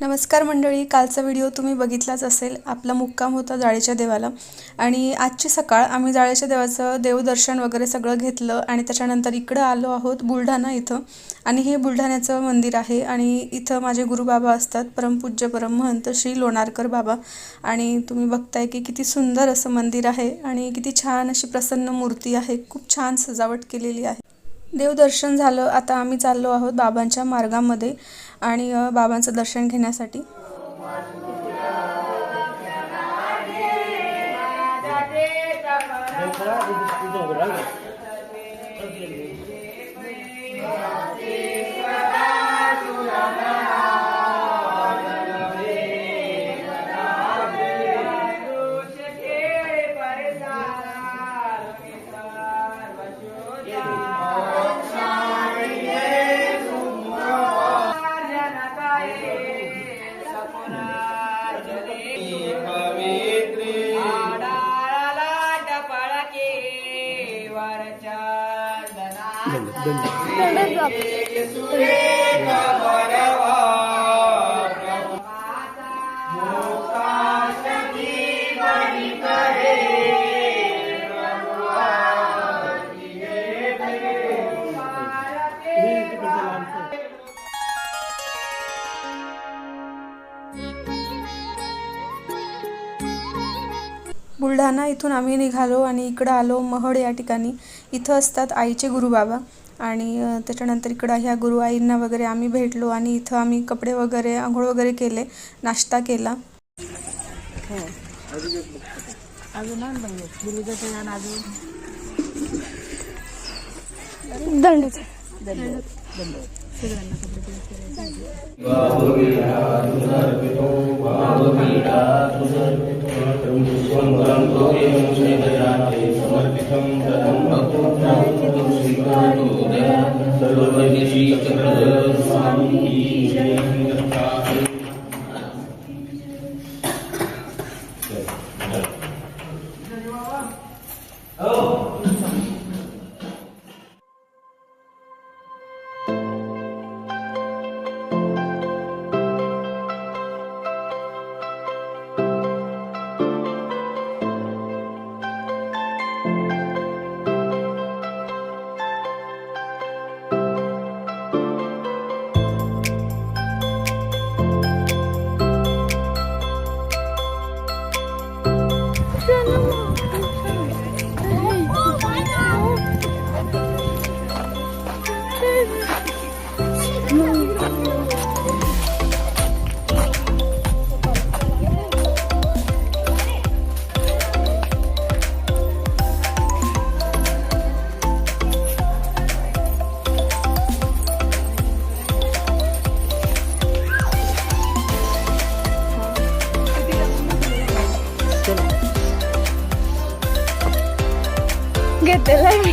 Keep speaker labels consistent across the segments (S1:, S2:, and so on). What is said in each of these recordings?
S1: नमस्कार मंडळी कालचा व्हिडिओ तुम्ही बघितलाच असेल. आपला मुक्काम होता जाळेच्या देवाला. आणि आजची सकाळ आम्ही जाळेच्या देवाचं देवदर्शन वगैरे सगळं घेतलं आणि त्याच्यानंतर इकडं आलो आहोत बुलढाणा इथं. आणि हे बुलढाण्याचं मंदिर आहे आणि इथं माझे गुरुबाबा असतात परमपूज्य परमहंत श्री लोणारकर बाबा. आणि तुम्ही बघताय की किती सुंदर असं मंदिर आहे आणि किती छान अशी प्रसन्न मूर्ती आहे. खूप छान सजावट केलेली आहे. देवदर्शन झालं आता आम्ही चाललो आहोत बाबांच्या मार्गामध्ये आणि बाबांचं दर्शन घेण्यासाठी बुलढाणा इथून आम्ही निघालो आणि इकडं आलो महड या ठिकाणी. इथं असतात आईचे गुरुबाबा. आणि त्याच्यानंतर इकडं ह्या गुरु आईंना वगैरे आम्ही भेटलो आणि इथं आम्ही कपडे वगैरे आंघोळ वगैरे केले नाश्ता केला.
S2: अजून आण बाई गुरुदाचं
S1: घेतलेला मी.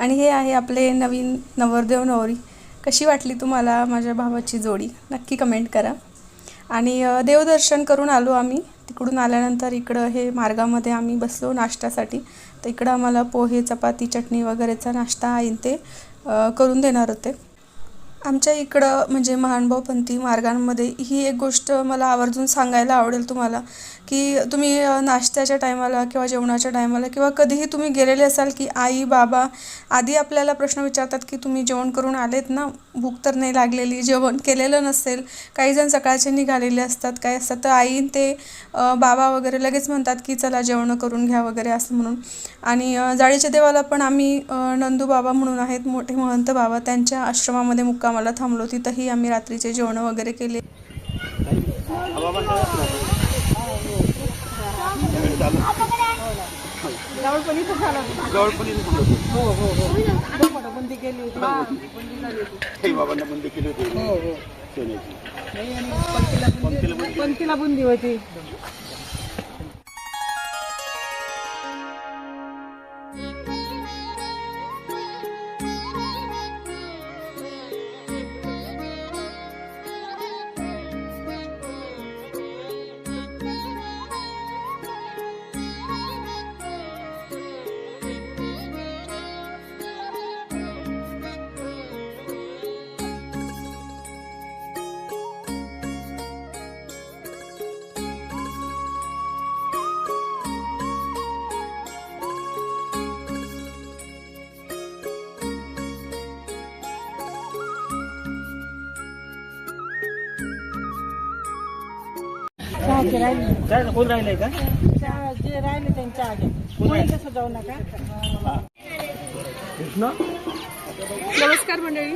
S1: आणि हे आहे आपले नवीन नवरदेव नवरी. कशी वाटली तुम्हाला माझ्या भावाची जोडी? नक्की कमेंट करा. आणि देवदर्शन करून आलो आम्ही. तिकडून आल्यानंतर इकडं हे मार्गामध्ये आम्ही बसलो नाश्त्यासाठी. तर इकडं आम्हाला पोहे चपाती चटणी वगैरेचा नाश्ता आहे ते करून देणार होते. आमच्या इकडं म्हणजे महानुभावपंथी मार्गांमध्ये ही एक गोष्ट मला आवर्जून सांगायला आवडेल तुम्हाला की तुम्ही नाश्त्याच्या टायमाला किंवा जेवणाच्या टायमाला किंवा कधीही तुम्ही गेलेले असाल की आई बाबा आधी आपल्याला प्रश्न विचारतात की तुम्ही जेवण करून आलेत ना? भूक तर नाही लागलेली जेवण केलेलं नसेल. काही जण सकाळचे निघालेले असतात काय असतात. तर आई ते बाबा वगैरे लगेच म्हणतात की चला जेवण करून घ्या वगैरे असं म्हणून. आणि जाळीच्या देवाला पण आम्ही नंदू बाबा म्हणून आहेत मोठे महंत बाबा त्यांच्या आश्रमामध्ये मुक्कामाला थांबलो. तिथंही आम्ही रात्रीचे जेवण वगैरे केले.
S2: बंदी केली होती. राहिले.
S3: काय कोण राहिलंय का?
S2: चहा जे राहिले त्यांच्या आगे कोणी तसं जाऊ नका?
S3: कृष्ण?
S4: नमस्कार मंडळी.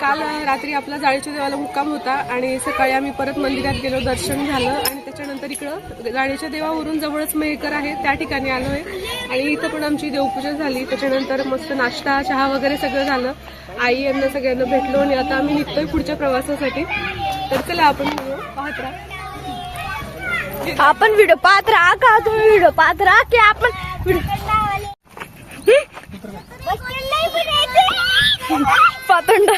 S4: काल रात्री आपला जाळीच्या देवाला मुक्काम होता आणि सकाळी आम्ही परत मंदिरात गेलो दर्शन झालं आणि त्याच्यानंतर इकडं जाळीच्या देवावरून जवळच मेहकर आहे त्या ठिकाणी आलो आहे आणि इथं पण आमची देवपूजा झाली. त्याच्यानंतर मस्त नाश्ता चहा वगैरे सगळं झालं. आई यांना सगळ्यांना भेटलो आणि आता आम्ही निघतोय पुढच्या प्रवासासाठी. तर चला आपण पाहत राहा.
S5: आपण व्हिडिओ पाहत राहा का तुम्ही व्हिडिओ पाहत राहा की आपण पातंड